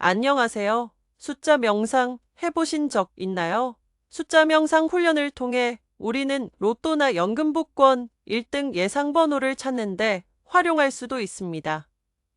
안녕하세요. 숫자 명상 해보신 적 있나요? 숫자 명상 훈련을 통해 우리는 로또나 연금 복권 1등 예상 번호를 찾는데 활용할 수도 있습니다.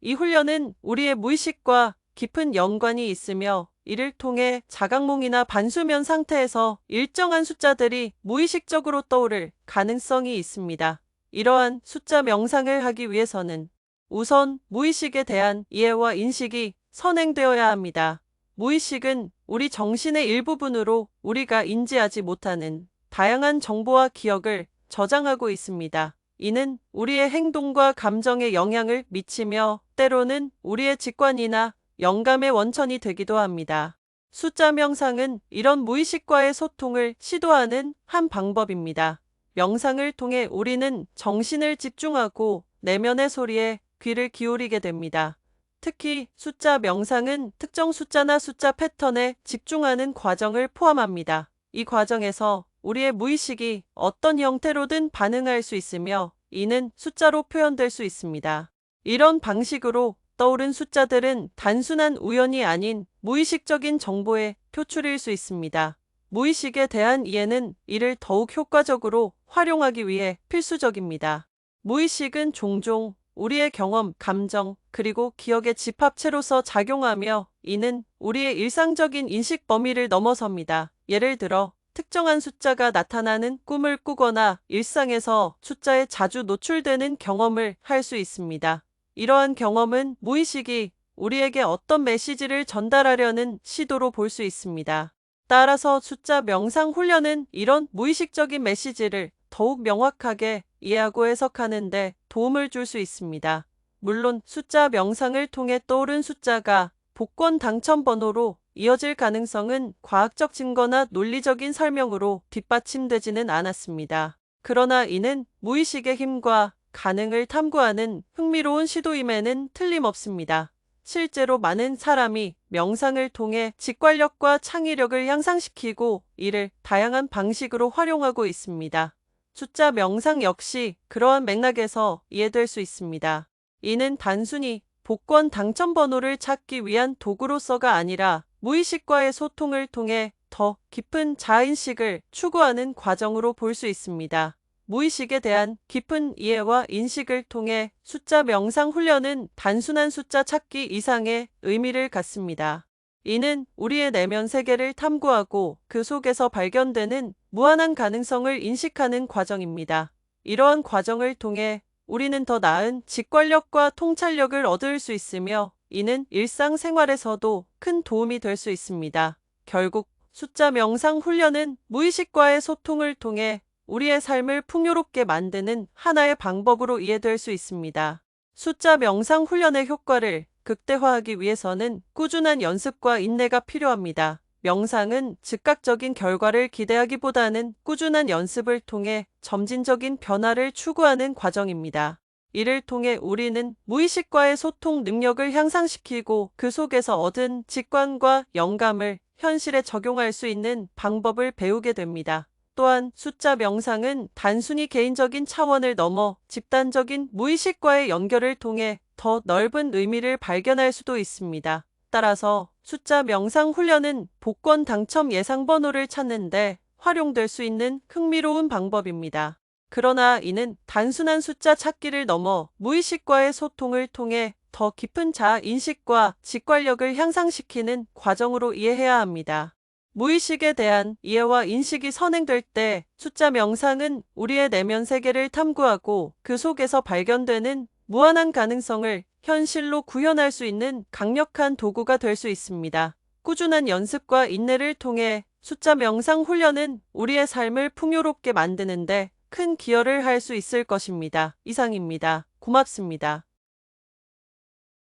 이 훈련은 우리의 무의식과 깊은 연관이 있으며 이를 통해 자각몽이나 반수면 상태에서 일정한 숫자들이 무의식적으로 떠오를 가능성이 있습니다. 이러한 숫자 명상을 하기 위해서는 우선 무의식에 대한 이해와 인식이 선행되어야 합니다. 무의식은 우리 정신의 일부분으로 우리가 인지하지 못하는 다양한 정보와 기억을 저장하고 있습니다. 이는 우리의 행동과 감정에 영향을 미치며 때로는 우리의 직관이나 영감의 원천이 되기도 합니다. 숫자 명상은 이런 무의식과의 소통을 시도하는 한 방법입니다. 명상을 통해 우리는 정신을 집중하고 내면의 소리에 귀를 기울이게 됩니다. 특히 숫자 명상은 특정 숫자나 숫자 패턴에 집중하는 과정을 포함합니다. 이 과정에서 우리의 무의식이 어떤 형태로든 반응할 수 있으며 이는 숫자로 표현될 수 있습니다. 이런 방식으로 떠오른 숫자들은 단순한 우연이 아닌 무의식적인 정보의 표출일 수 있습니다. 무의식에 대한 이해는 이를 더욱 효과적으로 활용하기 위해 필수적입니다. 무의식은 종종 우리의 경험, 감정, 그리고 기억의 집합체로서 작용하며 이는 우리의 일상적인 인식 범위를 넘어섭니다. 예를 들어 특정한 숫자가 나타나는 꿈을 꾸거나 일상에서 숫자에 자주 노출되는 경험을 할 수 있습니다. 이러한 경험은 무의식이 우리에게 어떤 메시지를 전달하려는 시도로 볼 수 있습니다. 따라서 숫자 명상 훈련은 이런 무의식적인 메시지를 더욱 명확하게 이해하고 해석하는데 도움을 줄 수 있습니다. 물론 숫자 명상을 통해 떠오른 숫자가 복권 당첨 번호로 이어질 가능성은 과학적 증거나 논리적인 설명으로 뒷받침되지는 않았습니다. 그러나 이는 무의식의 힘과 가능을 탐구하는 흥미로운 시도임에는 틀림없습니다. 실제로 많은 사람이 명상을 통해 직관력과 창의력을 향상시키고 이를 다양한 방식으로 활용하고 있습니다. 숫자 명상 역시 그러한 맥락에서 이해될 수 있습니다. 이는 단순히 복권 당첨 번호를 찾기 위한 도구로서가 아니라 무의식과의 소통을 통해 더 깊은 자인식을 추구하는 과정으로 볼 수 있습니다. 무의식에 대한 깊은 이해와 인식을 통해 숫자 명상 훈련은 단순한 숫자 찾기 이상의 의미를 갖습니다. 이는 우리의 내면 세계를 탐구하고 그 속에서 발견되는 무한한 가능성을 인식하는 과정입니다. 이러한 과정을 통해 우리는 더 나은 직관력과 통찰력을 얻을 수 있으며 이는 일상생활에서도 큰 도움이 될 수 있습니다. 결국 숫자 명상 훈련은 무의식과의 소통을 통해 우리의 삶을 풍요롭게 만드는 하나의 방법으로 이해될 수 있습니다. 숫자 명상 훈련의 효과를 극대화하기 위해서는 꾸준한 연습과 인내가 필요합니다. 명상은 즉각적인 결과를 기대하기보다는 꾸준한 연습을 통해 점진적인 변화를 추구하는 과정입니다. 이를 통해 우리는 무의식과의 소통 능력을 향상시키고 그 속에서 얻은 직관과 영감을 현실에 적용할 수 있는 방법을 배우게 됩니다. 또한 숫자 명상은 단순히 개인적인 차원을 넘어 집단적인 무의식과의 연결을 통해 더 넓은 의미를 발견할 수도 있습니다. 따라서 숫자 명상 훈련은 복권 당첨 예상 번호를 찾는데 활용될 수 있는 흥미로운 방법입니다. 그러나 이는 단순한 숫자 찾기를 넘어 무의식과의 소통을 통해 더 깊은 자아 인식과 직관력을 향상시키는 과정으로 이해해야 합니다. 무의식에 대한 이해와 인식이 선행될 때 숫자 명상은 우리의 내면 세계를 탐구하고 그 속에서 발견되는 무한한 가능성을 현실로 구현할 수 있는 강력한 도구가 될 수 있습니다. 꾸준한 연습과 인내를 통해 숫자 명상 훈련은 우리의 삶을 풍요롭게 만드는데 큰 기여를 할 수 있을 것입니다. 이상입니다. 고맙습니다.